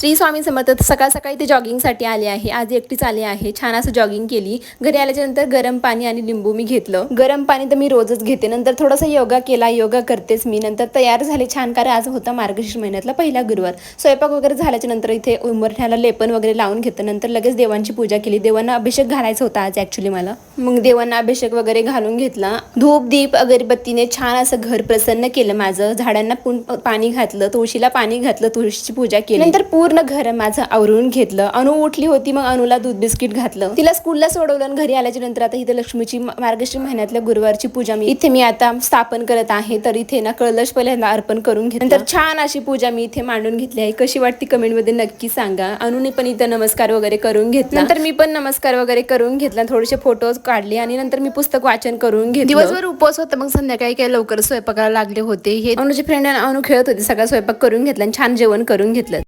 श्री स्वामी समर्थ सकाळ सकाळी ते जॉगिंगसाठी आले आहे. आज एकटीच आले आहे. छान असं जॉगिंग केली. घरी आल्याच्यानंतर गरम पाणी आणि लिंबू मी घेतलं. गरम पाणी तर मी रोजच घेते. नंतर थोडासा योगा केला. योगा करतेच मी. नंतर तयार झाले. छान कारण आज होता मार्गशीर्ष महिन्यातला पहिला गुरुवार. स्वयंपाक वगैरे झाल्याच्यानंतर इथे उंबरठ्याला लेपन वगैरे लावून घेतलं. नंतर लगेच देवांची पूजा केली. देवांना अभिषेक घालायचा होता आज ऍक्च्युली मला. मग देवांना अभिषेक वगैरे घालून घेतला. धूप दीप अगरबत्तीने छान असं घर प्रसन्न केलं माझं. झाडांना पुन पाणी घातलं. तुळशीला पाणी घातलं. तुळशीची पूजा केली. नंतर पूर पूर्ण घर माझं आवरून घेतलं. अनु उठली होती मग अनुला दूध बिस्किट घातलं. तिला स्कूलला सोडवलं आणि घरी आल्याच्यानंतर आता इथे लक्ष्मीची मार्गश्री महिन्यातल्या गुरुवारची पूजा मी इथे मी आता स्थापन करत आहे. तर इथे ना कळश पहिल्यांदा अर्पण करून घेतलं. नंतर छान अशी पूजा मी इथे मांडून घेतली आहे. कशी वाटते कमेंटमध्ये नक्की सांगा. अनुने पण इथं नमस्कार वगैरे करून घेतला. नंतर मी पण नमस्कार वगैरे करून घेतला. थोडेसे फोटोज काढले आणि नंतर मी पुस्तक वाचन करून घेतलं. दिवसभर उपवास होता मग संध्याकाळी काय लवकर स्वयंपाकाला लागले होते हे अनुचे फ्रेंड अनु खेळत होते सगळा स्वयंपाक करून घेतला आणि छान जेवण करून घेतलं.